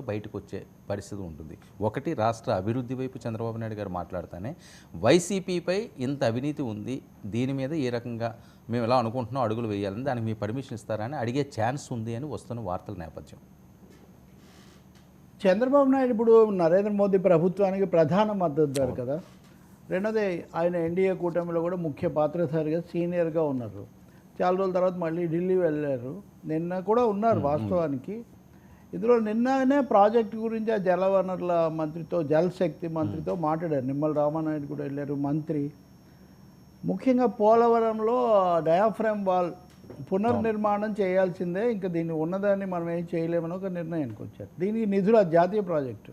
బయటకు వచ్చే పరిస్థితి ఉంటుంది. ఒకటి రాష్ట్ర అభివృద్ధి వైపు చంద్రబాబు నాయుడు గారు మాట్లాడుతానే వైసీపీపై ఇంత అవినీతి ఉంది దీని మీద ఏ రకంగా మేము ఎలా అనుకుంటున్నాం అడుగులు వేయాలని దానికి మీ పర్మిషన్ ఇస్తారని అడిగే ఛాన్స్ ఉంది అని వస్తున్న వార్తల నేపథ్యం. చంద్రబాబు నాయుడు ఇప్పుడు నరేంద్ర మోదీ ప్రభుత్వానికి ప్రధాన మద్దతుదారు కదా. రెండోది ఆయన ఎన్డీఏ కూటమిలో కూడా ముఖ్య పాత్రధారిగా సీనియర్గా ఉన్నారు. చాలా రోజుల తర్వాత మళ్ళీ ఢిల్లీ వెళ్ళారు. నిన్న కూడా ఉన్నారు వాస్తవానికి. ఇందులో నిన్ననే ప్రాజెక్ట్ గురించి ఆ జలవనరుల మంత్రితో జలశక్తి మంత్రితో మాట్లాడారు. నిమ్మల రామానాయుడు కూడా వెళ్ళారు మంత్రి. ముఖ్యంగా పోలవరంలో డయాఫ్రామ్ వాల్ పునర్నిర్మాణం చేయాల్సిందే. ఇంకా దీన్ని ఉన్నదాన్ని మనం ఏం చేయలేమని ఒక నిర్ణయానికి వచ్చారు. దీనికి నిధులు ఆ జాతీయ ప్రాజెక్టు.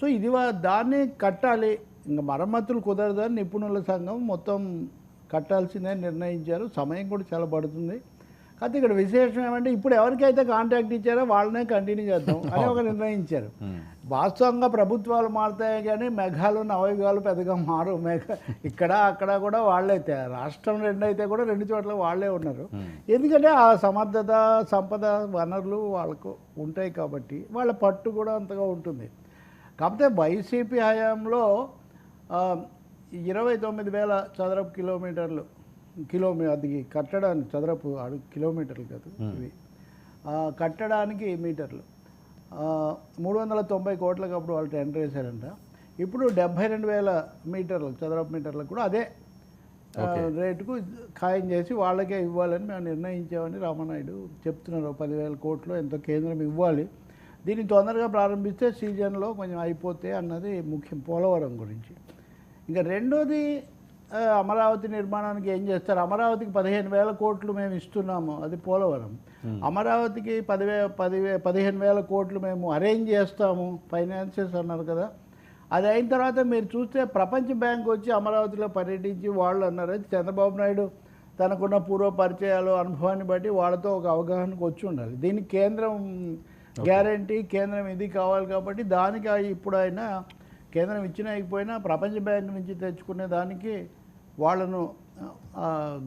సో ఇది వా- దాన్ని కట్టాలి. ఇంకా మరమ్మతులు కుదరదని నిపుణుల సంఘం మొత్తం కట్టాల్సిందే నిర్ణయించారు. సమయం కూడా చాలా పడుతుంది. కాకపోతే ఇక్కడ విశేషం ఏమంటే ఇప్పుడు ఎవరికైతే కాంట్రాక్ట్ ఇచ్చారో వాళ్ళనే కంటిన్యూ చేద్దాం అని ఒక నిర్ణయించారు. వాస్తవంగా ప్రభుత్వాలు మారుతాయి కానీ మెఘాలు నవయుగాలు పెద్దగా మారు మెఘ ఇక్కడ అక్కడ కూడా వాళ్ళే రాష్ట్రం రెండు అయితే కూడా రెండు చోట్ల వాళ్ళే ఉన్నారు. ఎందుకంటే ఆ సమర్థత సంపద వనరులు వాళ్ళకు ఉంటాయి కాబట్టి వాళ్ళ పట్టు కూడా అంతగా ఉంటుంది. కాకపోతే వైసీపీ హయాంలో ఇరవై తొమ్మిది వేల చదరపు కిలోమీటర్లు కిలోమీ అది కట్టడానికి చదరపు అడుగు కిలోమీటర్లు కాదు ఇవి. కట్టడానికి మీటర్లు. మూడు వందల తొంభై కోట్లకు అప్పుడు వాళ్ళు టెండర్ వేశారంట ఇప్పుడు డెబ్బై రెండు వేల మీటర్లు చదరపు మీటర్లకు కూడా అదే రేటుకు ఖాయం చేసి వాళ్ళకే ఇవ్వాలని మేము నిర్ణయించామని రామనాయుడు చెప్తున్నారు. పదివేల కోట్లు ఎంతో కేంద్రం ఇవ్వాలి. దీన్ని తొందరగా ప్రారంభిస్తే సీజన్లో కొంచెం అయిపోతే అన్నది ముఖ్యం పోలవరం గురించి. ఇంకా రెండోది అమరావతి నిర్మాణానికి ఏం చేస్తారు? అమరావతికి పదిహేను వేల కోట్లు మేము ఇస్తున్నాము. అది పోలవరం. అమరావతికి పదివే పదివే పదిహేను వేల కోట్లు మేము అరేంజ్ చేస్తాము. ఫైనాన్సెస్ అన్నారు కదా. అది అయిన తర్వాత మీరు చూస్తే ప్రపంచ బ్యాంక్ వచ్చి అమరావతిలో పర్యటించి వాళ్ళు అన్నారు. అయితే చంద్రబాబు నాయుడు తనకున్న పూర్వ పరిచయాలు అనుభవాన్ని బట్టి వాళ్ళతో ఒక అవగాహనకు వచ్చి ఉండాలి. దీనికి కేంద్రం గ్యారంటీ కేంద్రం ఇది కావాలి కాబట్టి దానికి ఇప్పుడు ఆయన కేంద్రం ఇచ్చినా ఇకపోయినా ప్రపంచ బ్యాంక్ నుంచి తెచ్చుకునే దానికి వాళ్ళను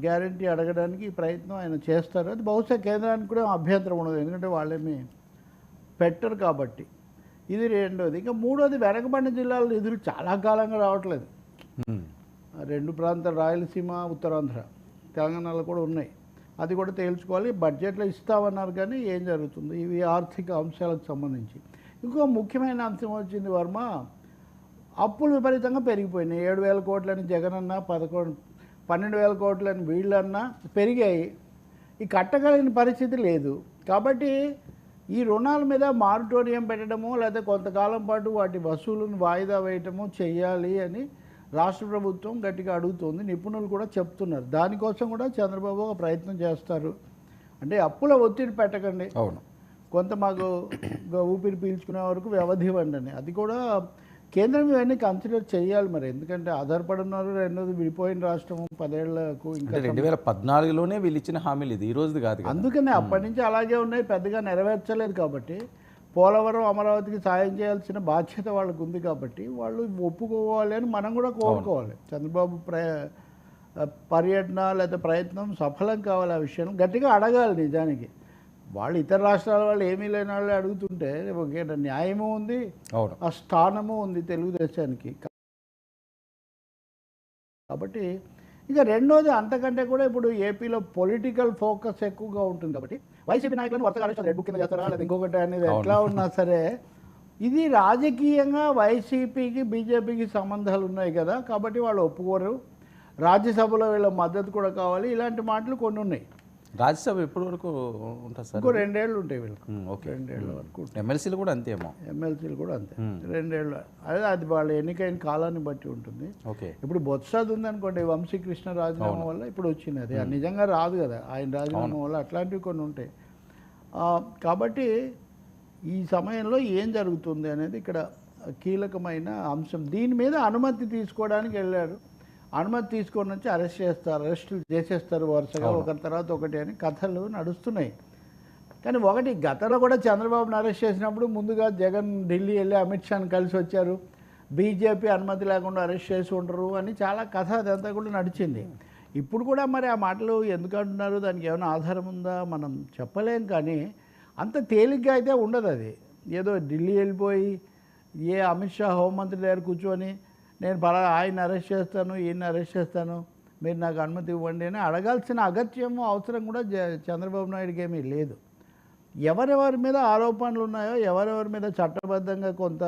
గ్యారంటీ అడగడానికి ప్రయత్నం ఆయన చేస్తారు. అది బహుశా కేంద్రానికి కూడా అభ్యంతరం ఉండదు. ఎందుకంటే వాళ్ళేమి పెట్టరు కాబట్టి. ఇది రెండోది. ఇంకా మూడోది వెనకబడిన జిల్లాల నిధులు చాలా కాలంగా రావట్లేదు. రెండు ప్రాంతాలు రాయలసీమ ఉత్తరాంధ్ర తెలంగాణలో కూడా ఉన్నాయి. అది కూడా తేల్చుకోవాలి. బడ్జెట్లో ఇస్తామన్నారు కానీ ఏం జరుగుతుంది? ఇవి ఆర్థిక అంశాలకు సంబంధించి. ఇంకో ముఖ్యమైన అంశం వచ్చింది వర్మ అప్పులు విపరీతంగా పెరిగిపోయినాయి. ఏడు వేల కోట్లని జగన్ అన్న పదకొండు పన్నెండు వేల కోట్లని వీళ్ళన్నా పెరిగాయి. ఈ కట్టగలిగిన పరిస్థితి లేదు. కాబట్టి ఈ రుణాల మీద మారిటోరియం పెట్టడము లేదా కొంతకాలం పాటు వాటి వసూలును వాయిదా వేయటము చేయాలి అని రాష్ట్ర ప్రభుత్వం గట్టిగా అడుగుతోంది. నిపుణులు కూడా చెప్తున్నారు. దానికోసం కూడా చంద్రబాబు ఒక ప్రయత్నం చేస్తారు. అంటే అప్పుల ఒత్తిడి పెట్టకండి. అవును. కొంత మాకు ఊపిరి పీల్చుకునే వరకు వ్యవధి ఇవ్వండి అని అది కూడా కేంద్రం ఇవన్నీ కన్సిడర్ చేయాలి మరి. ఎందుకంటే ఆధారపడి ఉన్నారు రెండోది విడిపోయిన రాష్ట్రం పదేళ్ళకు ఇంకా రెండు వేల పద్నాలుగులోనే వీళ్ళు ఇచ్చిన హామీలు ఇది. ఈ రోజుది కాదు కదా. అందుకనే అప్పటి నుంచి అలాగే ఉన్నాయి. పెద్దగా నెరవేర్చలేదు కాబట్టి పోలవరం అమరావతికి సాయం చేయాల్సిన బాధ్యత వాళ్ళకు ఉంది కాబట్టి వాళ్ళు ఒప్పుకోవాలి అని మనం కూడా కోరుకోవాలి. చంద్రబాబు ప్ర పర్యటన లేదా ప్రయత్నం సఫలం కావాలి ఆ విషయం గట్టిగా అడగాలి నిజానికి. వాళ్ళు ఇతర రాష్ట్రాల వాళ్ళు ఏమీ లేని వాళ్ళు అడుగుతుంటే ఒకే న్యాయము ఉంది ఆ స్థానము ఉంది తెలుగుదేశానికి. కాబట్టి ఇక రెండోది అంతకంటే కూడా ఇప్పుడు ఏపీలో పొలిటికల్ ఫోకస్ ఎక్కువగా ఉంటుంది కాబట్టి వైసీపీ నాయకులను అరెస్ట్ రెడ్ బుక్ కింద చేస్తారా? లేదా ఇంకొకటి అనేది ఎట్లా ఉన్నా సరే ఇది రాజకీయంగా వైసీపీకి బీజేపీకి సంబంధాలు ఉన్నాయి కదా కాబట్టి వాళ్ళు ఒప్పుకోరు. రాజ్యసభలో వీళ్ళ మద్దతు కూడా కావాలి. ఇలాంటి మాటలు కొన్ని ఉన్నాయి. రాజ్యసభ ఎప్పటి వరకు ఉంటుంది సార్? ఇంకో రెండేళ్ళు ఉంటాయి వీళ్ళకి. ఓకే. రెండేళ్ళ వరకు ఎమ్మెల్సీలు కూడా అంతేమో? ఎమ్మెల్సీలు కూడా అంతే. రెండేళ్ళు. అదే అది వాళ్ళ ఎన్నికైన కాలాన్ని బట్టి ఉంటుంది. ఓకే. ఇప్పుడు బొత్సాది ఉందనుకోండి వంశీకృష్ణ రాజీనామా వల్ల ఇప్పుడు వచ్చింది అది. నిజంగా రాదు కదా. ఆయన రాజీనామా వల్ల అట్లాంటివి కొన్ని ఉంటాయి. కాబట్టి ఈ సమయంలో ఏం జరుగుతుంది అనేది ఇక్కడ కీలకమైన అంశం. దీని మీద అనుమతి తీసుకోవడానికి వెళ్ళారు అనుమతి తీసుకొని వచ్చి అరెస్ట్ చేస్తారు అరెస్టులు చేసేస్తారు వరుసగా. ఒకరి తర్వాత ఒకటి అని కథలు నడుస్తున్నాయి. కానీ ఒకటి గతంలో కూడా చంద్రబాబును అరెస్ట్ చేసినప్పుడు ముందుగా జగన్ ఢిల్లీ వెళ్ళి అమిత్ షాని కలిసి వచ్చారు. బీజేపీ అనుమతి లేకుండా అరెస్ట్ చేసి ఉండరు అని చాలా కథ అదంతా కూడా నడిచింది. ఇప్పుడు కూడా మరి ఆ మాటలు ఎందుకు అంటున్నారు? దానికి ఏమైనా ఆధారం ఉందా? మనం చెప్పలేం కానీ అంత తేలిగ్గా అయితే ఉండదు అది. ఏదో ఢిల్లీ వెళ్ళిపోయి ఏ అమిత్ షా హోంమంత్రి దగ్గర కూర్చొని నేను పలా ఆయన అరెస్ట్ చేస్తాను ఈయన అరెస్ట్ చేస్తాను మీరు నాకు అనుమతి ఇవ్వండి అని అడగాల్సిన అగత్యము అవసరం కూడా చంద్రబాబు నాయుడుకి ఏమీ లేదు. ఎవరెవరి మీద ఆరోపణలు ఉన్నాయో ఎవరెవరి మీద చట్టబద్ధంగా కొంత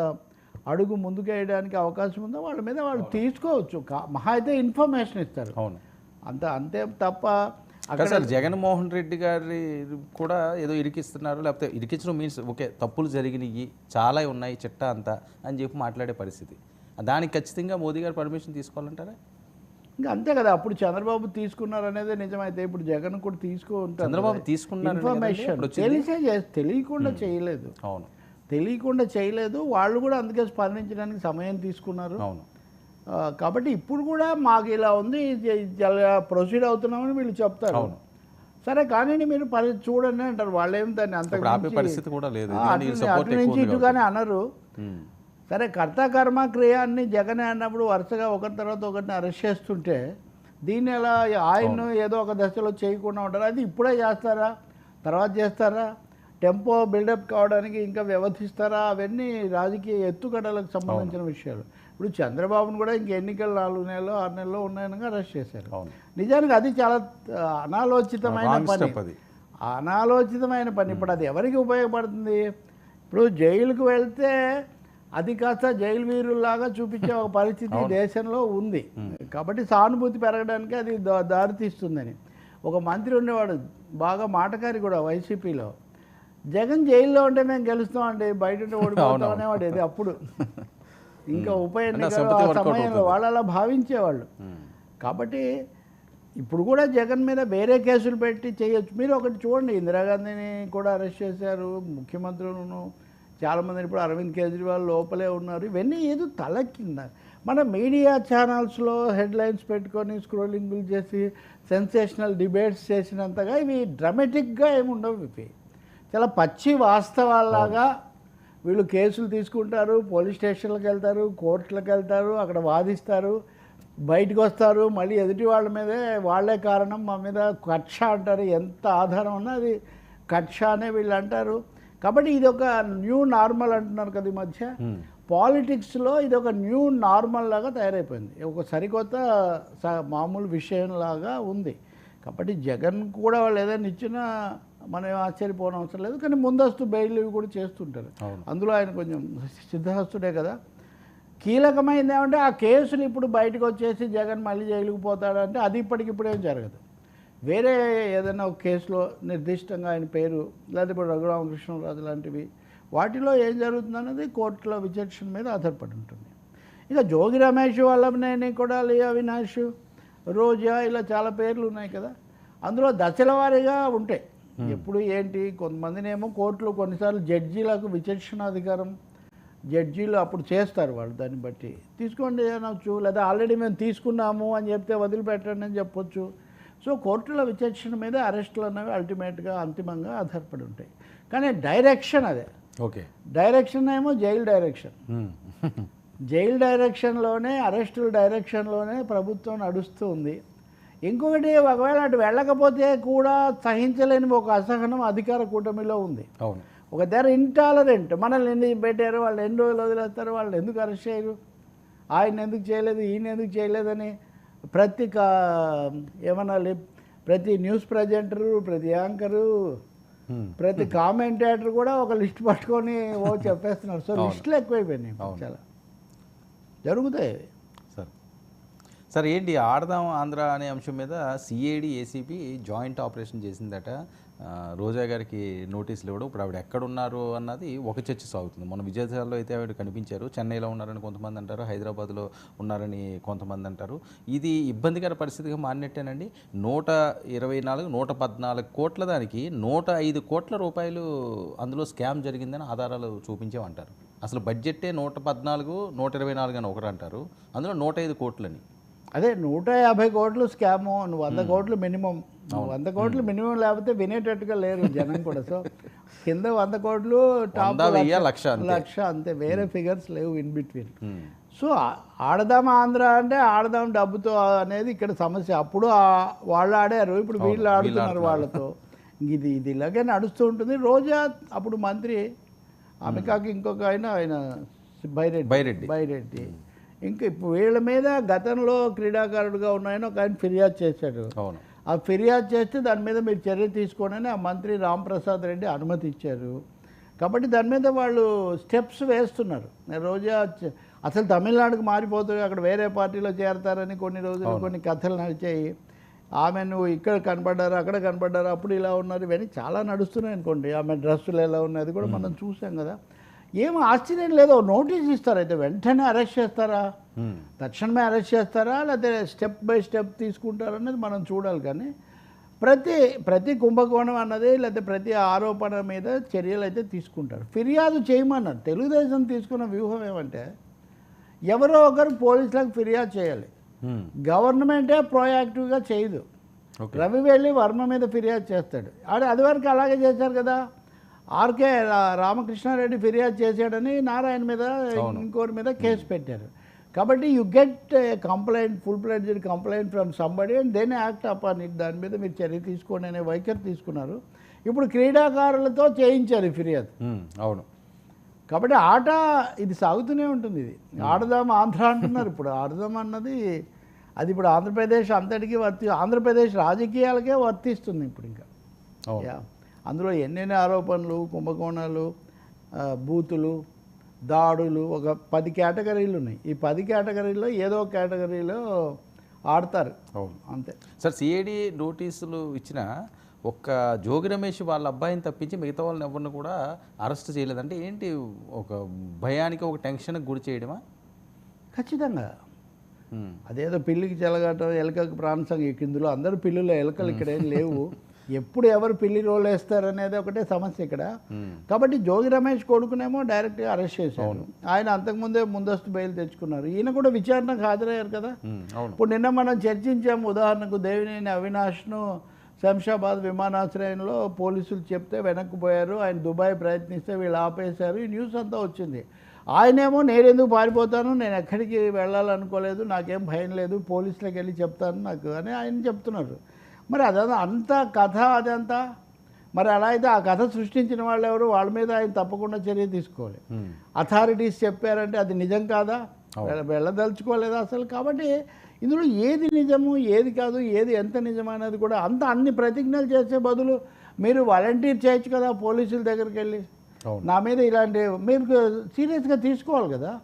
అడుగు ముందుకు వేయడానికి అవకాశం ఉందో వాళ్ళ మీద వాళ్ళు తీసుకోవచ్చు. మహా అయితే ఇన్ఫర్మేషన్ ఇస్తారు. అవును. అంత అంతే తప్ప అక్కడ సార్ జగన్మోహన్ రెడ్డి గారి కూడా ఏదో ఇరికిస్తున్నారు లేకపోతే ఇరికించడం మీన్స్ ఓకే తప్పులు జరిగినాయి చాలా ఉన్నాయి చిట్టా అంతా అని చెప్పి మాట్లాడే పరిస్థితి. దానికి ఖచ్చితంగా మోదీ గారు పర్మిషన్ తీసుకోవాలంటారా? ఇంకా అంతే కదా అప్పుడు చంద్రబాబు తీసుకున్నారు అనేది నిజమైతే ఇప్పుడు జగన్ కూడా తీసుకుంటారు చంద్రబాబు తీసుకున్నారు ఇన్ఫర్మేషన్ తెలిసే తెలియకుండా చేయలేదు. అవును. తెలియకుండా చేయలేదు వాళ్ళు కూడా అందుకే స్పందించడానికి సమయం తీసుకున్నారు. అవును. కాబట్టి ఇప్పుడు కూడా మాకు ఇలా ఉంది ప్రొసీడ్ అవుతున్నామని వీళ్ళు చెప్తారు. అవును. సరే కానీ మీరు పరి చూడండి అంటారు. వాళ్ళేం దాన్ని అంత పరిస్థితి కూడా లేదు. అటు నుంచి ఇటు కానీ అనరు. సరే కర్త కర్మ క్రియ అన్ని జగనే అన్నప్పుడు వరుసగా ఒకరి తర్వాత ఒకరిని అరెస్ట్ చేస్తుంటే దీన్ని ఎలా ఆయన ఏదో ఒక దశలో చేయకుండా ఉంటారు? అది ఇప్పుడే చేస్తారా? తర్వాత చేస్తారా? టెంపో బిల్డప్ కావడానికి ఇంకా వ్యవధిస్తారా? అవన్నీ రాజకీయ ఎత్తుగడలకు సంబంధించిన విషయాలు. ఇప్పుడు చంద్రబాబును కూడా ఇంక ఎన్నికలు నాలుగు నెలలు ఆరు నెలలు ఉన్నాయనగా అరెస్ట్ చేశారు. నిజానికి అది చాలా అనాలోచితమైన పని. అనాలోచితమైన పని. ఇప్పుడు అది ఎవరికి ఉపయోగపడుతుంది? ఇప్పుడు జైలుకు వెళ్తే అది కాస్త జైలు వీరుల్లాగా చూపించే ఒక పరిస్థితి దేశంలో ఉంది. కాబట్టి సానుభూతి పెరగడానికి అది దా- దారితీస్తుందని. ఒక మంత్రి ఉండేవాడు బాగా మాటకారి కూడా వైసీపీలో. జగన్ జైల్లో ఉంటే మేము గెలుస్తామండి బయట ఉంటే ఓడిపోతాం అనేవాడు ఇది అప్పుడు. ఇంకా ఉప ఎన్నికలు సమయంలో వాళ్ళు అలా భావించేవాళ్ళు. కాబట్టి ఇప్పుడు కూడా జగన్ మీద వేరే కేసులు పెట్టి చేయొచ్చు. మీరు ఒకటి చూడండి ఇందిరాగాంధీని కూడా అరెస్ట్ చేశారు ముఖ్యమంత్రులను చాలామంది ఇప్పుడు అరవింద్ కేజ్రీవాల్ లోపలే ఉన్నారు. ఇవన్నీ ఏదో తల కింద. మన మీడియా ఛానల్స్లో హెడ్లైన్స్ పెట్టుకొని స్క్రోలింగులు చేసి సెన్సేషనల్ డిబేట్స్ చేసినంతగా ఇవి డ్రామాటిక్గా ఏమి ఉండవు ఇవి. చాలా పచ్చి వాస్తవాల్లాగా వీళ్ళు కేసులు తీసుకుంటారు పోలీస్ స్టేషన్లకు వెళ్తారు కోర్టులకు వెళ్తారు అక్కడ వాదిస్తారు బయటకు వస్తారు మళ్ళీ ఎదుటి వాళ్ళ మీదే వాళ్ళే కారణం మా మీద కక్ష అంటారు. ఎంత ఆధారం ఉన్నా అది కక్ష అనే వీళ్ళు అంటారు. కాబట్టి ఇది ఒక న్యూ నార్మల్ అంటున్నారు కదా ఈ మధ్య. పాలిటిక్స్లో ఇది ఒక న్యూ నార్మల్ లాగా తయారైపోయింది. ఒక సరికొత్త స- మామూలు విషయంలాగా ఉంది. కాబట్టి జగన్ కూడా వాళ్ళు ఏదైనా ఇచ్చినా మనం ఆశ్చర్యపోవడం అవసరం లేదు. కానీ ముందస్తు బెయిల్ ఇవి కూడా చేస్తుంటారు. అందులో ఆయన కొంచెం సిద్ధహస్తుడే కదా. కీలకమైంది ఏమంటే ఆ కేసులు ఇప్పుడు బయటకు వచ్చేసి జగన్ మళ్ళీ జైలుకు పోతాడంటే అది ఇప్పటికిప్పుడేం జరగదు. వేరే ఏదైనా ఒక కేసులో నిర్దిష్టంగా ఆయన పేరు లేదా ఇప్పుడు రఘురామకృష్ణరాజు లాంటివి వాటిలో ఏం జరుగుతుందన్నది కోర్టులో విచక్షణ మీద ఆధారపడి ఉంటుంది. ఇక జోగి రమేష్ వల్లభనేని కొడాలి అవినాష్ రోజా ఇలా చాలా పేర్లు ఉన్నాయి కదా. అందులో దశల వారీగా ఉంటాయి ఎప్పుడు ఏంటి కొంతమందినేమో కోర్టులో కొన్నిసార్లు జడ్జీలకు విచక్షణాధికారం జడ్జీలు అప్పుడు చేస్తారు వాళ్ళు దాన్ని బట్టి. తీసుకోండి అనొచ్చు లేదా ఆల్రెడీ మేము తీసుకున్నాము అని చెప్తే వదిలిపెట్టండి అని చెప్పొచ్చు. సో కోర్టుల విచక్షణ మీద అరెస్టులు అనేవి అల్టిమేట్గా అంతిమంగా ఆధారపడి ఉంటాయి. కానీ డైరెక్షన్ అదే. ఓకే. డైరెక్షన్ ఏమో జైలు డైరెక్షన్. జైలు డైరెక్షన్లోనే అరెస్టుల డైరెక్షన్లోనే ప్రభుత్వం నడుస్తూ ఉంది. ఇంకొకటి ఒకవేళ అటు వెళ్ళకపోతే కూడా సహించలేని ఒక అసహనం అధికార కూటమిలో ఉంది. అవును. ఒక దగ్గర ఇంటాలరెంట్ మనల్ని ఎందుకు పెట్టారు? వాళ్ళు ఎన్ని రోజులు వదిలేస్తారు? వాళ్ళు ఎందుకు అరెస్ట్ చేయరు? ఆయన ఎందుకు చేయలేదు? ఈయన ఎందుకు చేయలేదని ప్రతి కా ఏమనాలి ప్రతి న్యూస్ ప్రజెంటరు ప్రతి యాంకరు. ప్రతి కామెంటేటర్ కూడా ఒక లిస్ట్ పట్టుకొని ఓ చెప్పేస్తున్నారు సో. లిస్టులు ఎక్కువైపోయినాయి. చాలా జరుగుతాయి సార్ సార్ ఏంటి ఆడదాం ఆంధ్ర అనే అంశం మీద సిఐడి ఏసీపీ జాయింట్ ఆపరేషన్ చేసిందట రోజా గారికి నోటీసులు ఇవ్వడం ఇప్పుడు ఆవిడ ఎక్కడ ఉన్నారు అన్నది ఒక చర్చ సాగుతుంది. మొన్న విజయసాల్లో అయితే ఆవిడ కనిపించారు. చెన్నైలో ఉన్నారని కొంతమంది అంటారు హైదరాబాద్లో ఉన్నారని కొంతమంది అంటారు. ఇది ఇబ్బందికర పరిస్థితిగా మారినట్టేనండి. నూట ఇరవై నాలుగు నూట పద్నాలుగు కోట్ల దానికి నూట ఐదు కోట్ల రూపాయలు అందులో స్కామ్ జరిగిందని ఆధారాలు చూపించామంటారు. అసలు బడ్జెట్టే నూట పద్నాలుగు నూట ఇరవై నాలుగు అని ఒకరు అంటారు. అందులో నూట ఐదు కోట్లని. అదే నూట యాభై కోట్లు స్కాము వంద కోట్లు మినిమం వంద కోట్లు మినిమం లేకపోతే వినేటట్టుగా లేరు జనం కూడా. సో కింద వంద కోట్లు టాప్ లక్ష అంతే. లక్ష అంతే. వేరే ఫిగర్స్ లేవు ఇన్ బిట్వీన్. సో ఆడదాం ఆంధ్ర అంటే ఆడదాం డబ్బుతో అనేది ఇక్కడ సమస్య. అప్పుడు వాళ్ళు ఆడారు. ఇప్పుడు వీళ్ళు ఆడుతున్నారు వాళ్ళతో. ఇది ఇది ఇలాగే నడుస్తూ ఉంటుంది. రోజా అప్పుడు మంత్రి ఆమె కాక ఇంకొక ఆయన ఆయన బైరెడ్డి. బైరెడ్డి. బైరెడ్డి. ఇంకా ఇప్పుడు వీళ్ళ మీద గతంలో క్రీడాకారుడుగా ఉన్నాయని ఒక ఆయన ఫిర్యాదు చేశాడు. అవును. ఆ ఫిర్యాదు చేస్తే దాని మీద మీరు చర్య తీసుకోండి అని ఆ మంత్రి రాంప్రసాద్ రెడ్డి అనుమతి ఇచ్చారు. కాబట్టి దాని మీద వాళ్ళు స్టెప్స్ వేస్తున్నారు. రోజా చ- అసలు తమిళనాడుకు మారిపోతుంది అక్కడ వేరే పార్టీలో చేరతారని కొన్ని రోజులు కొన్ని కథలు నడిచాయి. ఆమె నువ్వు ఇక్కడ కనపడ్డారు అక్కడ కనపడ్డారు అప్పుడు ఇలా ఉన్నారు ఇవన్నీ చాలా నడుస్తున్నాయి అనుకోండి. ఆమె డ్రెస్సులు ఎలా ఉన్నాయి అది కూడా మనం చూసాం కదా. ఏం ఆశ్చర్యం లేదో నోటీస్ ఇస్తారు అయితే వెంటనే అరెస్ట్ చేస్తారా. తక్షణమే అరెస్ట్ చేస్తారా? లేకపోతే స్టెప్ బై స్టెప్ తీసుకుంటారా అనేది మనం చూడాలి కానీ ప్రతి ప్రతి కుంభకోణం అన్నది లేకపోతే ప్రతి ఆరోపణ మీద చర్యలు అయితే తీసుకుంటారు. ఫిర్యాదు చేయమన్నారు. తెలుగుదేశం తీసుకున్న వ్యూహం ఏమంటే ఎవరో ఒకరు పోలీసులకు ఫిర్యాదు చేయాలి. ఉమ్. గవర్నమెంటే ప్రోయాక్టివ్గా చేయదు. రవి వెళ్ళి వర్మ మీద ఫిర్యాదు చేస్తాడు. ఆడ అది వరకు అలాగే చేశారు కదా. ఆర్కే రామకృష్ణారెడ్డి ఫిర్యాదు చేశాడని నారాయణ మీద ఇంకోరి మీద కేసు పెట్టారు. కాబట్టి you get complaint full pledged complaint from somebody and then act upon it దాని మీద మీరు చర్య తీసుకోండి అనే వైఖరి తీసుకున్నారు. ఇప్పుడు క్రీడాకారులతో చేయించారు ఫిర్యాదు. అవును. కాబట్టి ఆట ఇది సాగుతూనే ఉంటుంది ఇది. ఆడదాం ఆంధ్ర అంటున్నారు. ఇప్పుడు ఆడదాం అన్నది అది ఇప్పుడు ఆంధ్రప్రదేశ్ అంతటికీ వర్తి ఆంధ్రప్రదేశ్ రాజకీయాలకే వర్తిస్తుంది ఇప్పుడు ఇంకా. అందులో ఎన్నెన్ని ఆరోపణలు కుంభకోణాలు బూతులు దాడులు ఒక పది కేటగిరీలు ఉన్నాయి. ఈ పది కేటగిరీలో ఏదో ఒక కేటగిరీలో ఆడతారు. అవును. అంతే. సార్ సిఐడి నోటీసులు ఇచ్చిన ఒక్క జోగి రమేష్ వాళ్ళ అబ్బాయిని తప్పించి మిగతా వాళ్ళని ఎవరిని కూడా అరెస్ట్ చేయలేదంటే ఏంటి ఒక భయానికి ఒక టెన్షన్కి గురి చేయడమా? ఖచ్చితంగా. అదేదో పిల్లికి చెలగటం ఎలకకి ప్రాణసంగం ఇందులో అందరూ పిల్లులు ఎలకలు ఇక్కడ ఏం లేవు. ఎప్పుడు ఎవరు పిల్లి రోల్ వేస్తారు అనేది ఒకటే సమస్య ఇక్కడ. కాబట్టి జోగి రమేష్ కొడుకునేమో డైరెక్ట్గా అరెస్ట్ చేశారు ఆయన అంతకుముందే ముందస్తు బెయిల్ తెచ్చుకున్నారు. ఈయన కూడా విచారణకు హాజరయ్యారు కదా. ఇప్పుడు నిన్న మనం చర్చించాము ఉదాహరణకు దేవినేని అవినాష్ను శంషాబాద్ విమానాశ్రయంలో పోలీసులు చెప్తే వెనక్కి పోయారు. ఆయన దుబాయ్ ప్రయత్నిస్తే వీళ్ళు ఆపేశారు. ఈ న్యూస్ అంతా వచ్చింది. ఆయనేమో నేను ఎందుకు పారిపోతాను? నేను ఎక్కడికి వెళ్ళాలనుకోలేదు. నాకేం భయం లేదు. పోలీసులకు వెళ్ళి చెప్తాను నాకు అని ఆయన చెప్తున్నారు. మరి అదంతా అంత కథ అదంతా? మరి అలా అయితే ఆ కథ సృష్టించిన వాళ్ళు ఎవరు? వాళ్ళ మీద ఆయన తప్పకుండా చర్య తీసుకోవాలి. అథారిటీస్ చెప్పారంటే అది నిజం కాదా? వెళ్ళ- వెళ్ళదలుచుకోలేదా అసలు. కాబట్టి ఇందులో ఏది నిజము ఏది కాదు ఏది ఎంత నిజం అనేది కూడా అంత అన్ని ప్రతిజ్ఞలు చేసే బదులు మీరు వాలంటీర్ చేయొచ్చు కదా పోలీసుల దగ్గరికి వెళ్ళి. నా మీద ఇలాంటి మీరు సీరియస్గా తీసుకోవాలి కదా.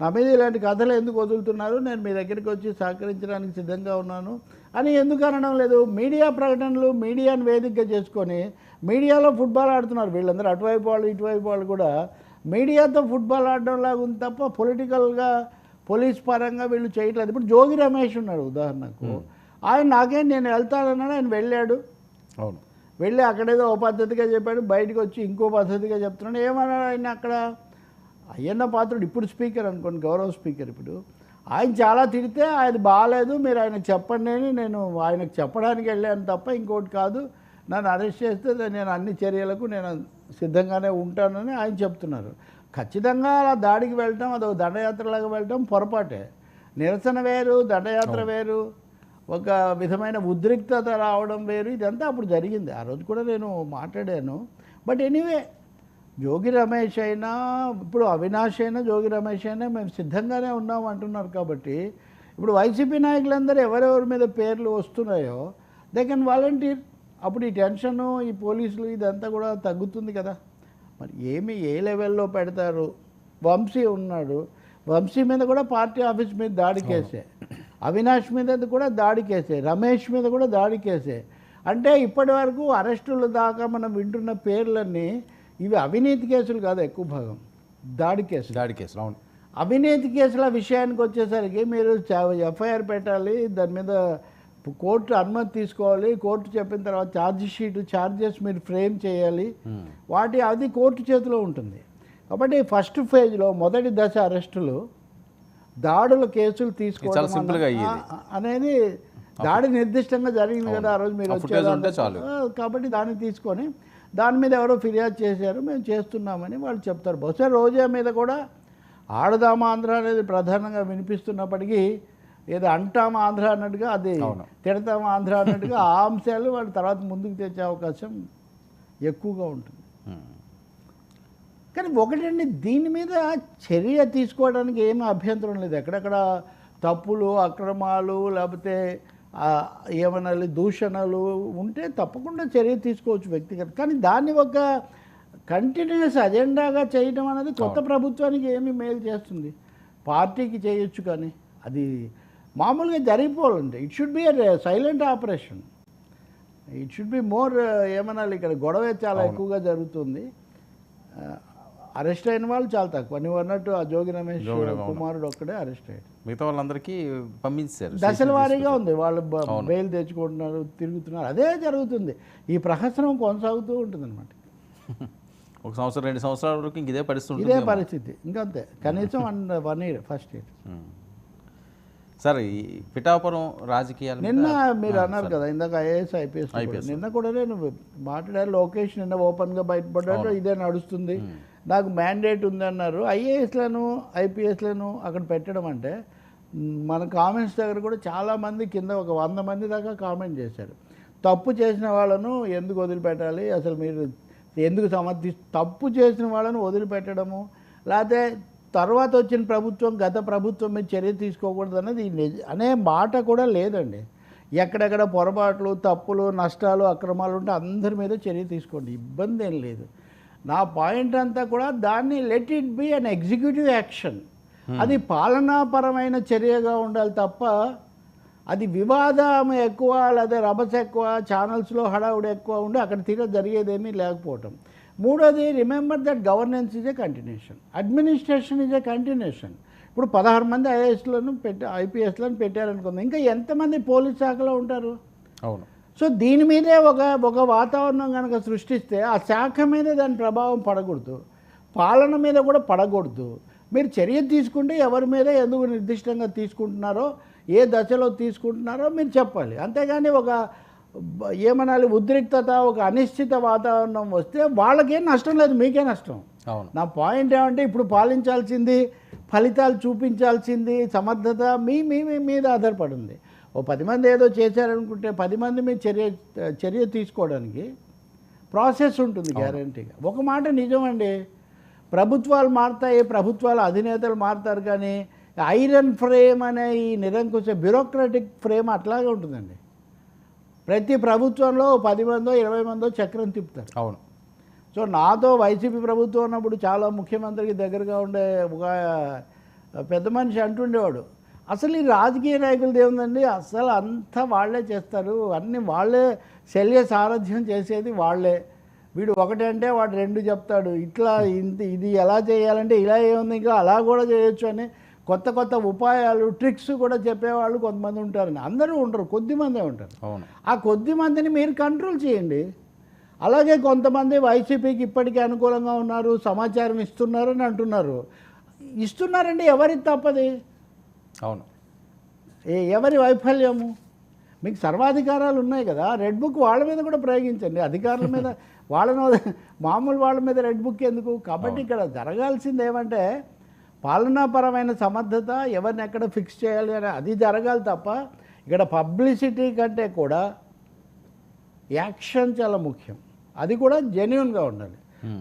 నా మీద ఇలాంటి కథలు ఎందుకు వదులుతున్నారు? నేను మీ దగ్గరికి వచ్చి సహకరించడానికి సిద్ధంగా ఉన్నాను. అని ఎందుకు అనడం లేదు? మీడియా ప్రకటనలు మీడియాను వేదికగా చేసుకొని మీడియాలో ఫుట్బాల్ ఆడుతున్నారు వీళ్ళందరూ. అటువైపు వాళ్ళు ఇటువైపు వాళ్ళు కూడా మీడియాతో ఫుట్బాల్ ఆడడం లాగా ఉంది తప్ప పొలిటికల్గా పోలీస్ పరంగా వీళ్ళు చేయట్లేదు. ఇప్పుడు జోగి రమేష్ ఉన్నాడు ఉదాహరణకు. ఆయన నాకేం నేను వెళ్తానన్నాడు ఆయన వెళ్ళాడు. అవును. వెళ్ళి అక్కడేదో ఓ పద్ధతిగా చెప్పాడు బయటకు వచ్చి ఇంకో పద్ధతిగా చెప్తున్నాడు. ఏమన్నాడు ఆయన అక్కడ? అయ్యన్న పాత్రుడు ఇప్పుడు స్పీకర్ అనుకోండి గౌరవ స్పీకర్ ఇప్పుడు. ఆయన చాలా తిడితే ఆయన బాగాలేదు మీరు ఆయనకు చెప్పండి అని నేను ఆయనకు చెప్పడానికి వెళ్ళాను తప్ప ఇంకోటి కాదు. నన్ను అరెస్ట్ చేస్తే నేను అన్ని చర్యలకు నేను సిద్ధంగానే ఉంటానని ఆయన చెప్తున్నారు. ఖచ్చితంగా అలా దాడికి వెళ్ళటం అదొక దండయాత్రలాగా వెళ్ళటం పొరపాటే. నిరసన వేరు దండయాత్ర వేరు ఒక విధమైన ఉద్రిక్తత రావడం వేరు ఇదంతా అప్పుడు జరిగింది. ఆ రోజు కూడా నేను మాట్లాడాను. బట్ ఎనీవే జోగి రమేష్ అయినా ఇప్పుడు అవినాష్ అయినా జోగి రమేష్ అయినా మేము సిద్ధంగానే ఉన్నాం అంటున్నారు కాబట్టి ఇప్పుడు వైసీపీ నాయకులందరూ ఎవరెవరి మీద పేర్లు వస్తున్నాయో దే కెన్ వాలంటీర్ అప్పుడు ఈ టెన్షను ఈ పోలీసులు ఇదంతా కూడా తగ్గుతుంది కదా. మరి ఏమి ఏ లెవెల్లో పెడతారు? వంశీ ఉన్నాడు. వంశీ మీద కూడా పార్టీ ఆఫీస్ మీద దాడి కేసే. అవినాష్ మీద కూడా దాడి కేసే. రమేష్ మీద కూడా దాడి కేసే. అంటే ఇప్పటి వరకు అరెస్టుల దాకా మనం వింటున్న పేర్లన్నీ ఇవి అవినీతి కేసులు కాదు ఎక్కువ భాగం. దాడి కేసులు. దాడి కేసులు అవును. అవినీతి కేసుల విషయానికి వచ్చేసరికి మీరు ఎఫ్ఐఆర్ పెట్టాలి దాని మీద కోర్టు అనుమతి తీసుకోవాలి కోర్టు చెప్పిన తర్వాత ఛార్జ్ షీట్ ఛార్జెస్ మీరు ఫ్రేమ్ చేయాలి. వాటి అది కోర్టు చేతిలో ఉంటుంది. కాబట్టి ఫస్ట్ ఫేజ్లో మొదటి దశ అరెస్టులు దాడుల కేసులు తీసుకోవడం. ఆ- అనేది దాడి నిర్దిష్టంగా జరిగింది కదా ఆ రోజు మీరు వచ్చారు కాబట్టి దాన్ని తీసుకొని దాని మీద ఎవరో ఫిర్యాదు చేశారు మేము చేస్తున్నామని వాళ్ళు చెప్తారు బహుశా రోజా మీద కూడా ఆడదామా ఆంధ్ర అనేది ప్రధానంగా వినిపిస్తున్నప్పటికీ ఏదో అంటామా ఆంధ్ర అన్నట్టుగా అది. తిడతామా ఆంధ్ర అన్నట్టుగా ఆ అంశాలు వాళ్ళు తర్వాత ముందుకు తెచ్చే అవకాశం ఎక్కువగా ఉంటుంది. కానీ ఒకటండి దీని మీద చర్య తీసుకోవడానికి ఏమీ అభ్యంతరం లేదు ఎక్కడెక్కడ తప్పులు అక్రమాలు లేకపోతే ఏమనాలి దూషణలు ఉంటే తప్పకుండా చర్య తీసుకోవచ్చు వ్యక్తిగత. కానీ దాన్ని ఒక కంటిన్యూస్ అజెండాగా చేయడం అనేది కొత్త ప్రభుత్వానికి ఏమి మేలు చేస్తుంది? పార్టీకి చేయొచ్చు కానీ అది మామూలుగా జరిగిపోవాలండి it should be silent operation it should be more ఏమనాలి ఇక్కడ గొడవ చాలా ఎక్కువగా జరుగుతుంది. అరెస్ట్ అయిన వాళ్ళు చాలా తక్కువ. నువ్వు అన్నట్టు ఆ జోగి రమేష్ కుమారుడు ఒక్కడే అరెస్ట్ అయ్యాడు. మిగతా వాళ్ళందరికీ పంపించారు. దశల వారీగా ఉంది. వాళ్ళు బెయిల్ తెచ్చుకుంటున్నారు తిరుగుతున్నారు. అదే జరుగుతుంది. ఈ ప్రహసనం కొనసాగుతూ ఉంటుంది అనమాట ఒక సంవత్సరం రెండు సంవత్సరాల వరకు ఇంక ఇదే పరిస్థితి ఇదే పరిస్థితి. ఇంకంతే కనీసం one one year first year. Sir ఈ పిఠాపురం రాజకీయాల నిన్న మీరు అన్నారు కదా ఇందాక ఐఏఎస్ ఐపీఎస్ నిన్న కూడా నేను మాట్లాడారు లోకేష్ నిన్న ఓపెన్గా బయటపడ్డాడు ఇదే నడుస్తుంది. నాకు మ్యాండేట్ ఉందన్నారు. ఐఏఎస్లను ఐపీఎస్లను అక్కడ పెట్టడం అంటే మన కామెంట్స్ దగ్గర కూడా చాలామంది కింద ఒక వంద మంది దాకా కామెంట్ చేశారు. తప్పు చేసిన వాళ్ళను ఎందుకు వదిలిపెట్టాలి? అసలు మీరు ఎందుకు సమర్థి తప్పు చేసిన వాళ్ళను వదిలిపెట్టడము లేకపోతే తర్వాత వచ్చిన ప్రభుత్వం గత ప్రభుత్వం మీద చర్య తీసుకోకూడదు అనేది అనే మాట కూడా లేదండి. ఎక్కడెక్కడ పొరపాట్లు తప్పులు నష్టాలు అక్రమాలు ఉంటే అందరి మీద చర్య తీసుకోండి. ఇబ్బంది ఏం లేదు. నా పాయింట్ అంతా కూడా దాన్ని let it be an executive action అది పాలనాపరమైన చర్యగా ఉండాలి తప్ప అది వివాదం ఎక్కువ లేదా రభస ఎక్కువ ఛానల్స్లో హడావుడి ఎక్కువ ఉండి అక్కడ తీర జరిగేదేమీ లేకపోవటం. మూడోది remember that governance is a continuation administration is a continuation ఇప్పుడు పదహారు మంది ఐఏఎస్లను పెట్టి ఐపీఎస్లను పెట్టారనుకుందాం. ఇంకా ఎంతమంది పోలీస్ శాఖలో ఉంటారు? అవును. సో దీని మీదే ఒక ఒక వాతావరణం కనుక సృష్టిస్తే ఆ శాఖ మీద దాని ప్రభావం పడకూడదు. పాలన మీద కూడా పడకూడదు. మీరు చర్య తీసుకుంటే ఎవరి మీద ఎందుకు నిర్దిష్టంగా తీసుకుంటున్నారో ఏ దశలో తీసుకుంటున్నారో మీరు చెప్పాలి. అంతేగాని ఒక ఏమనాలి ఉద్రిక్తత ఒక అనిశ్చిత వాతావరణం వస్తే వాళ్ళకేం నష్టం లేదు మీకే నష్టం. అవును. నా పాయింట్ ఏమంటే ఇప్పుడు పాలించాల్సింది ఫలితాలు చూపించాల్సింది సమర్థత మీ మీ మీ మీద ఆధారపడి ఉంది. ఓ పది మంది ఏదో చేశారనుకుంటే పది మంది మీద చర్య చర్య తీసుకోవడానికి ప్రాసెస్ ఉంటుంది గ్యారంటీగా. ఒక మాట నిజమండి. ప్రభుత్వాలు మారుతాయి ప్రభుత్వాల అధినేతలు మారుతారు కానీ ఐరన్ ఫ్రేమ్ అనే ఈ నిరంకుశ బ్యూరోక్రటిక్ ఫ్రేమ్ అట్లాగే ఉంటుందండి. ప్రతి ప్రభుత్వంలో పది మందో ఇరవై మందో చక్రం తిప్పుతారు. అవును. సో నాతో వైసీపీ ప్రభుత్వం ఉన్నప్పుడు చాలా ముఖ్యమంత్రికి దగ్గరగా ఉండే ఒక పెద్ద మనిషి అంటుండేవాడు అసలు ఈ రాజకీయ నాయకులది ఏముందండి? అసలు అంతా వాళ్ళే చేస్తారు. అన్నీ వాళ్ళే శల్య సారథ్యం చేసేది వాళ్ళే. వీడు ఒకటి అంటే వాడు రెండు చెప్తాడు. ఇట్లా ఇంత ఇది ఎలా చేయాలంటే ఇలా ఏముంది? ఇంకా అలా కూడా చేయొచ్చు అని కొత్త కొత్త ఉపాయాలు ట్రిక్స్ కూడా చెప్పేవాళ్ళు కొంతమంది ఉంటారని అందరూ ఉంటారు. కొద్దిమందే ఉంటారు. అవును. ఆ కొద్ది మందిని మీరు కంట్రోల్ చేయండి. అలాగే కొంతమంది వైసీపీకి ఇప్పటికీ అనుకూలంగా ఉన్నారు సమాచారం ఇస్తున్నారని అంటున్నారు. ఇస్తున్నారండి ఎవరి తప్పది? అవును. ఏ ఎవరి వైఫల్యము? మీకు సర్వాధికారాలు ఉన్నాయి కదా రెడ్ బుక్ వాళ్ళ మీద కూడా ప్రయోగించండి. అధికారుల మీద వాళ్ళని మామూలు వాళ్ళ మీద రెడ్ బుక్ ఎందుకు? కాబట్టి ఇక్కడ జరగాల్సింది ఏమంటే పాలనాపరమైన సమర్థత ఎవరిని ఎక్కడ ఫిక్స్ చేయాలి అని అది జరగాలి తప్ప ఇక్కడ పబ్లిసిటీ కంటే కూడా యాక్షన్ చాలా ముఖ్యం. అది కూడా జెన్యున్గా ఉండాలి.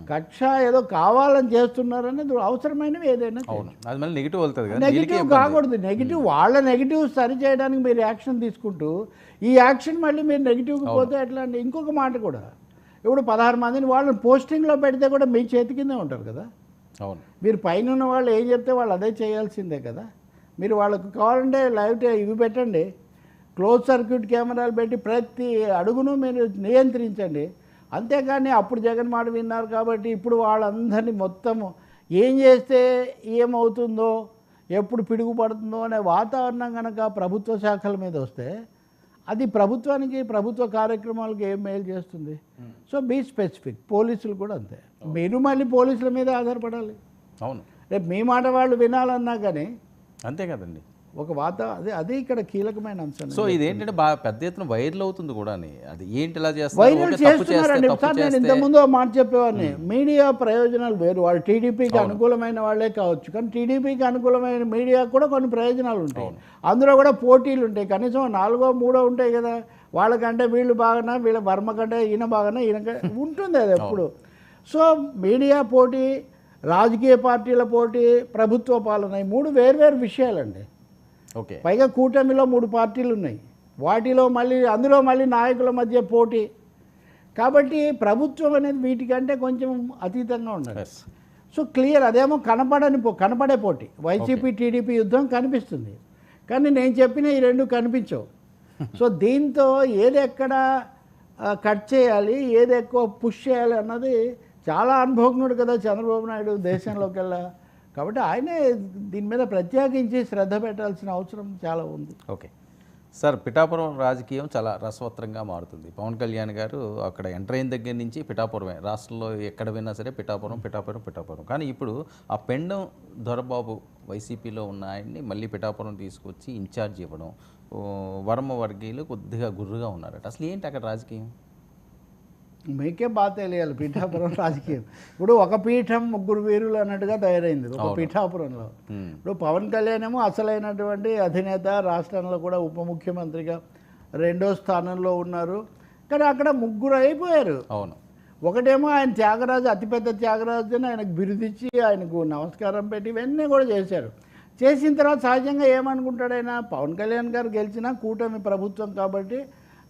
కక్ష ఏదో కావాలని చేస్తున్నారనేది అవసరమైనవి ఏదైనా అవును. అది మళ్ళీ నెగిటివ్ వెళ్తుంది నెగిటివ్. కాకూడదు. నెగిటివ్ వాళ్ళ నెగిటివ్ సరి చేయడానికి మీరు యాక్షన్ తీసుకుంటూ ఈ యాక్షన్ మళ్ళీ మీరు నెగిటివ్కి పోతే ఎట్లా అండి? ఇంకొక మాట కూడా. ఇప్పుడు పదహారు మందిని వాళ్ళని పోస్టింగ్లో పెడితే కూడా మీ చేతి కిందే ఉంటారు కదా. అవును. మీరు పైన ఉన్న వాళ్ళు ఏం చెప్తే వాళ్ళు అదే చేయాల్సిందే కదా. మీరు వాళ్ళకు కావాలంటే లైవ్ ఇవి పెట్టండి. క్లోజ్ సర్క్యూట్ కెమెరాలు పెట్టి ప్రతి అడుగును మీరు నియంత్రించండి. అంతేకాని అప్పుడు జగన్ మాట విన్నారు కాబట్టి ఇప్పుడు వాళ్ళందరినీ మొత్తము ఏం చేస్తే ఏమవుతుందో ఎప్పుడు పిడుగు పడుతుందో అనే వాతావరణం కనుక ప్రభుత్వ శాఖల మీద వస్తే అది ప్రభుత్వానికి ప్రభుత్వ కార్యక్రమాలకు ఏం మేలు చేస్తుంది? సో బీ స్పెసిఫిక్ పోలీసులు కూడా అంతే. మీరు మళ్ళీ పోలీసుల మీద ఆధారపడాలి. అవును. రేపు మీ మాట వాళ్ళు వినాలన్నా కానీ అంతే కదండి. ఒక వాత అదే అదే ఇక్కడ కీలకమైన అంశం సో ఇదేంటంటే బాగా పెద్ద ఎత్తున వైరల్ అవుతుంది కూడా అది ఏంటి ఇలా చేస్తారు వైరల్ చేస్తున్నారండి. సార్ నేను ఇంతకుముందు మాట చెప్పేవాడిని. మీడియా ప్రయోజనాలు వేరు. వాళ్ళు టీడీపీకి అనుకూలమైన వాళ్ళే కావచ్చు. కానీ టీడీపీకి అనుకూలమైన మీడియా కూడా కొన్ని ప్రయోజనాలు ఉంటాయి. అందులో కూడా పోటీలు ఉంటాయి. కనీసం నాలుగో మూడో ఉంటాయి కదా. వాళ్ళకంటే వీళ్ళు బాగానా వీళ్ళ వర్మ కంటే ఈయన బాగానా ఈయన ఉంటుంది అది ఎప్పుడు. సో మీడియా పోటీ రాజకీయ పార్టీల పోటీ ప్రభుత్వ పాలన ఈ మూడు వేర్వేరు విషయాలండి. ఓకే. పైగా కూటమిలో మూడు పార్టీలు ఉన్నాయి. వాటిలో మళ్ళీ అందులో మళ్ళీ నాయకుల మధ్య పోటీ. కాబట్టి ప్రభుత్వం అనేది వీటికంటే కొంచెం అతీతంగా ఉండాలి. ఎస్ సో క్లియర్ అదేమో కనపడని పో కనపడే పోటీ. వైసీపీ టీడీపీ యుద్ధం కనిపిస్తుంది. కానీ నేను చెప్పిన ఈ రెండు కనిపించవు. సో దీంతో ఏది ఎక్కడ కట్ చేయాలి ఏది ఎక్కువ పుష్ చేయాలి అన్నది చాలా అనుభవజ్ఞుడు కదా చంద్రబాబు నాయుడు దేశంలోకెల్లా. కాబట్టి ఆయనే దీని మీద ప్రత్యేకించి శ్రద్ధ పెట్టాల్సిన అవసరం చాలా ఉంది. ఓకే. సార్ పిఠాపురం రాజకీయం చాలా రసవత్రంగా మారుతుంది. పవన్ కళ్యాణ్ గారు అక్కడ ఎంటర్ అయిన దగ్గర నుంచి పిఠాపురమే. రాష్ట్రంలో ఎక్కడ విన్నా సరే పిఠాపురం పిఠాపురం పిఠాపురం. కానీ ఇప్పుడు ఆ పెండం దొరబాబు వైసీపీలో ఉన్న ఆయన్ని మళ్ళీ పిఠాపురం తీసుకొచ్చి ఇన్ఛార్జ్ ఇవ్వడం వర్మ వర్గీయులు కొద్దిగా గుర్రుగా ఉన్నారట. అసలు ఏంటి అక్కడ రాజకీయం? మీకే బాగా తెలియాలి పీఠాపురం రాజకీయం. ఇప్పుడు ఒక పీఠం ముగ్గురు వీరులు అన్నట్టుగా తయారైంది ఒక పీఠాపురంలో. ఇప్పుడు పవన్ కళ్యాణ్ ఏమో అసలైనటువంటి అధినేత రాష్ట్రంలో కూడా ఉప ముఖ్యమంత్రిగా రెండో స్థానంలో ఉన్నారు. కానీ అక్కడ ముగ్గురు అయిపోయారు. అవును. ఒకటేమో ఆయన త్యాగరాజు అతిపెద్ద త్యాగరాజు అని ఆయనకు బిరుదిచ్చి ఆయనకు నమస్కారం పెట్టి ఇవన్నీ కూడా చేశారు. చేసిన తర్వాత సహజంగా ఏమనుకుంటాడు ఆయన? పవన్ కళ్యాణ్ గారు గెలిచిన కూటమి ప్రభుత్వం కాబట్టి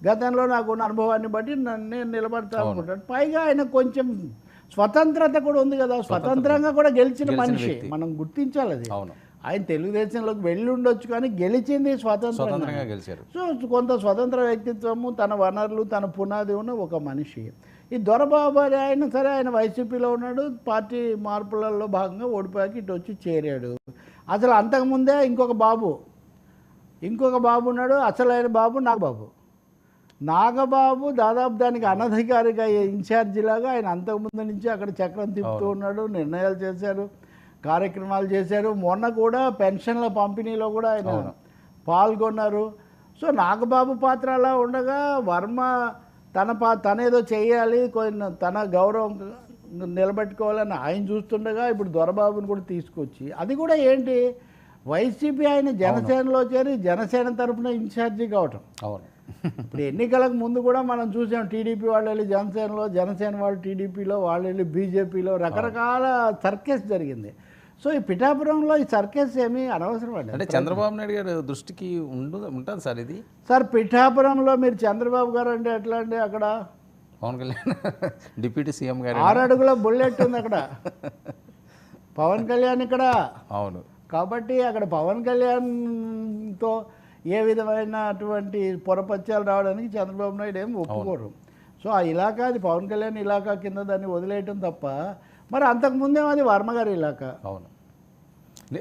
గతంలో నాకున్న అనుభవాన్ని బట్టి నన్ను నేను నిలబడతా అనుకుంటాడు పైగా ఆయన కొంచెం స్వతంత్రత కూడా ఉంది కదా. స్వతంత్రంగా కూడా గెలిచిన మనిషి. మనం గుర్తించాలి అది. అవును. ఆయన తెలుగుదేశంలోకి వెళ్ళి ఉండొచ్చు కానీ గెలిచింది స్వతంత్రంగా గెలిచారు. సో కొంత స్వతంత్ర వ్యక్తిత్వము తన వనరులు తన పునాది ఉన్న ఒక మనిషి. ఈ దొరబాబు ఆయన సరే ఆయన వైసీపీలో ఉన్నాడు. పార్టీ మార్పులలో భాగంగా ఓడిపోయాక ఇటు వచ్చి చేరాడు. అసలు అంతకుముందే ఇంకొక బాబు. ఇంకొక బాబు ఉన్నాడు. అసలైన బాబు నాగబాబు నాగబాబు దాదాపు దానికి అనధికారిక ఇన్ఛార్జిలాగా ఆయన అంతకుముందు నుంచి అక్కడ చక్రం తిప్పుతూ ఉన్నాడు నిర్ణయాలు చేశారు కార్యక్రమాలు చేశారు. మొన్న కూడా పెన్షన్ల పంపిణీలో కూడా ఆయన పాల్గొన్నారు. సో నాగబాబు పాత్ర అలా ఉండగా వర్మ తన పా తనేదో చేయాలి కొన్ని తన గౌరవం నిలబెట్టుకోవాలని ఆయన చూస్తుండగా ఇప్పుడు దొరబాబుని కూడా తీసుకొచ్చి అది కూడా ఏంటి? వైసీపీ ఆయన జనసేనలో చేరి జనసేన తరఫున ఇన్ఛార్జి కావటం. అవును. ఇప్పుడు ఎన్నికలకు ముందు కూడా మనం చూసాం టీడీపీ వాళ్ళు వెళ్ళి జనసేనలో జనసేన వాళ్ళు టీడీపీలో వాళ్ళు వెళ్ళి బీజేపీలో రకరకాల సర్కెస్ జరిగింది. సో ఈ పిఠాపురంలో ఈ సర్కెస్ ఏమీ అనవసరం అండి. అంటే చంద్రబాబు నాయుడు గారు దృష్టికి ఉండు ఉంటుంది సార్ ఇది. సార్ పిఠాపురంలో మీరు చంద్రబాబు గారు అంటే ఎట్లా అండి అక్కడ? పవన్ కళ్యాణ్ డిప్యూటీ సీఎం గారు ఆరు అడుగుల బుల్లెట్ ఉంది అక్కడ. పవన్ కళ్యాణ్ ఇక్కడ. అవును. కాబట్టి అక్కడ పవన్ కళ్యాణ్తో ఏ విధమైనటువంటి పొరపత్యాలు రావడానికి చంద్రబాబు నాయుడు ఏం ఒప్పుకోరు. సో ఆ ఇలాకా అది పవన్ కళ్యాణ్ ఇలాకా కింద దాన్ని వదిలేయటం తప్ప మరి అంతకుముందే అది వర్మగారి ఇలాకా. అవును.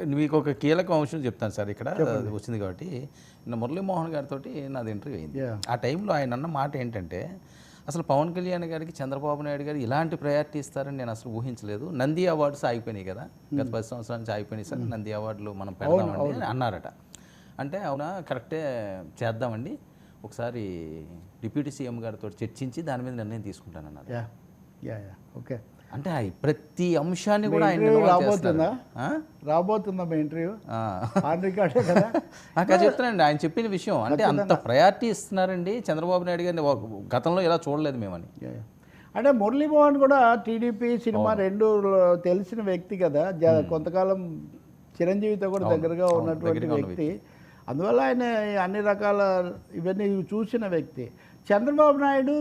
మీకు ఒక కీలక అంశం చెప్తాను సార్ ఇక్కడ వచ్చింది కాబట్టి. నిన్న మురళీమోహన్ గారితో నాది ఇంటర్వ్యూ అయింది. ఆ టైంలో ఆయన అన్న మాట ఏంటంటే అసలు పవన్ కళ్యాణ్ గారికి చంద్రబాబు నాయుడు గారు ఇలాంటి ప్రయారిటీ ఇస్తారని నేను అసలు ఊహించలేదు. నంది అవార్డ్స్ ఆగిపోయినాయి కదా. గత పది సంవత్సరాల నుంచి ఆగిపోయినాయి సార్. నంది అవార్డులు మనం పెడదామండి అని అన్నారట. అంటే అవునా? కరెక్టే చేద్దామండి. ఒకసారి డిప్యూటీ సీఎం గారితో చర్చించి దాని మీద నిర్ణయం తీసుకుంటానన్నారు. Yeah yeah yeah okay. అంటే ప్రతి అంశాన్ని కూడా ఆయన రాబోతుందా? రాబోతుందా మీ ఇంటర్వ్యూ? ఆ. ఆన్ రికార్డే కదా? నాకు అది చెప్తానండి ఆయన చెప్పిన విషయం. అంటే అంత ప్రయారిటీ ఇస్తున్నారండి చంద్రబాబు నాయుడు గారిని. గతంలో ఇలా చూడలేదు మేమని. అంటే మురళీమోహన్ కూడా టీడీపీ సినిమా రెండు తెలిసిన వ్యక్తి కదా. కొంతకాలం చిరంజీవితో కూడా దగ్గరగా ఉన్నటువంటి వ్యక్తి. అందువల్ల ఆయన అన్ని రకాల ఇవన్నీ చూసిన వ్యక్తి. చంద్రబాబు నాయుడు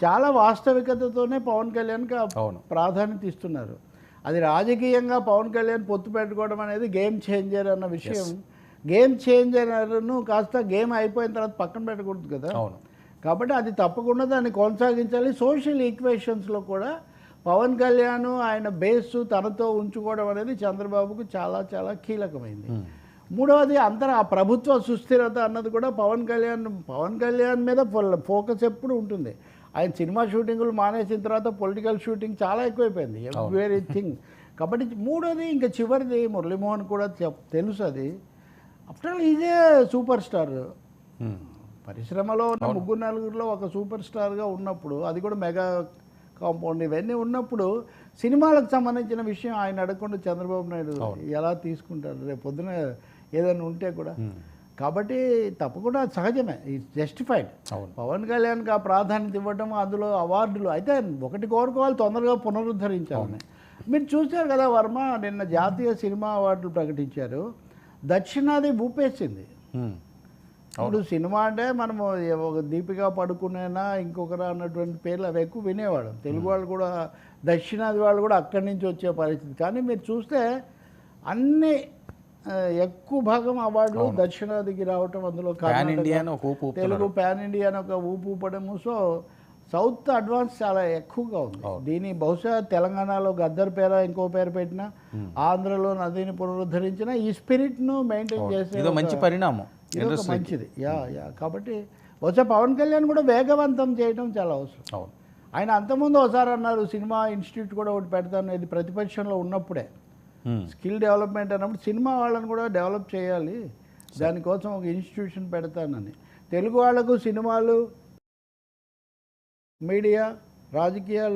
చాలా వాస్తవికతతోనే పవన్ కళ్యాణ్కి ప్రాధాన్యత ఇస్తున్నారు. అది రాజకీయంగా పవన్ కళ్యాణ్ పొత్తు పెట్టుకోవడం అనేది గేమ్ చేంజర్ అన్న విషయం. గేమ్ చేంజర్ను కాస్త గేమ్ అయిపోయిన తర్వాత పక్కన పెట్టకూడదు కదా. అవును. కాబట్టి అది తప్పకుండా దాన్ని కొనసాగించాలి. సోషల్ ఈక్వేషన్స్లో కూడా పవన్ కళ్యాణ్ ఆయన బేస్ తనతో ఉంచుకోవడం అనేది చంద్రబాబుకు చాలా చాలా కీలకమైంది. మూడవది అంతర ఆ ప్రభుత్వ సుస్థిరత అన్నది కూడా పవన్ కళ్యాణ్ పవన్ కళ్యాణ్ మీద ఫోకస్ ఎప్పుడు ఉంటుంది. ఆయన సినిమా షూటింగులు మానేసిన తర్వాత పొలిటికల్ షూటింగ్ చాలా ఎక్కువైపోయింది. వెరీ థింగ్ కాబట్టి మూడోది ఇంకా చివరిది మురళీమోహన్ కూడా చెప్ తెలుసు అది ఆఫ్టర్ ఆల్ ఇదే సూపర్ స్టార్. పరిశ్రమలో ఉన్న ముగ్గురు నలుగురిలో ఒక సూపర్ స్టార్గా ఉన్నప్పుడు అది కూడా మెగా కాంపౌండ్ ఇవన్నీ ఉన్నప్పుడు సినిమాలకు సంబంధించిన విషయం ఆయన అడగకుండా చంద్రబాబు నాయుడు ఎలా తీసుకుంటారు? రేపు పొద్దున ఏదైనా ఉంటే కూడా. కాబట్టి తప్పకుండా సహజమే ఈ జస్టిఫైడ్ అవును. పవన్ కళ్యాణ్కి ఆ ప్రాధాన్యత ఇవ్వడం అందులో అవార్డులు అయితే ఒకటి కోరుకోవాలి తొందరగా పునరుద్ధరించాలని. మీరు చూశారు కదా వర్మ నిన్న జాతీయ సినిమా అవార్డులు ప్రకటించారు. దక్షిణాది ఊపేసింది. ఉమ్. ఇప్పుడు సినిమా అంటే మనము ఒక దీపిక పడుకునేనా ఇంకొకరా అన్నటువంటి పేర్లు అవి ఎక్కువ వినేవాళ్ళం. తెలుగు వాళ్ళు కూడా దక్షిణాది వాళ్ళు కూడా అక్కడి నుంచి వచ్చే పరిస్థితి. కానీ మీరు చూస్తే అన్ని ఎక్కువ భాగం అవార్డులు దక్షిణాదికి రావటం అందులో. తెలుగు పాన్ ఇండియా అని ఒక ఊపు ఊపడము. సో సౌత్ అడ్వాన్స్ చాలా ఎక్కువగా ఉంది. దీని బహుశా తెలంగాణలో గద్దర్ పేర ఇంకో పేరు పెట్టినా ఆంధ్రలో నదిని పునరుద్ధరించిన ఈ స్పిరిట్ను మెయింటైన్ చేసే మంచి పరిణామం. మంచిది. Yeah yeah. కాబట్టి బహుశా పవన్ కళ్యాణ్ కూడా వేగవంతం చేయడం చాలా అవసరం. అవును. ఆయన అంతకుముందు ఒకసారి అన్నారు సినిమా ఇన్స్టిట్యూట్ కూడా ఒకటి పెడతాను ఇది ప్రతిపక్షంలో ఉన్నప్పుడే. Hmm. స్కిల్ డెవలప్మెంట్ అన్నప్పుడు సినిమా వాళ్ళని కూడా డెవలప్ చేయాలి. దానికోసం ఒక ఇన్స్టిట్యూషన్ పెడతానని. తెలుగు వాళ్ళకు సినిమాలు మీడియా రాజకీయాలు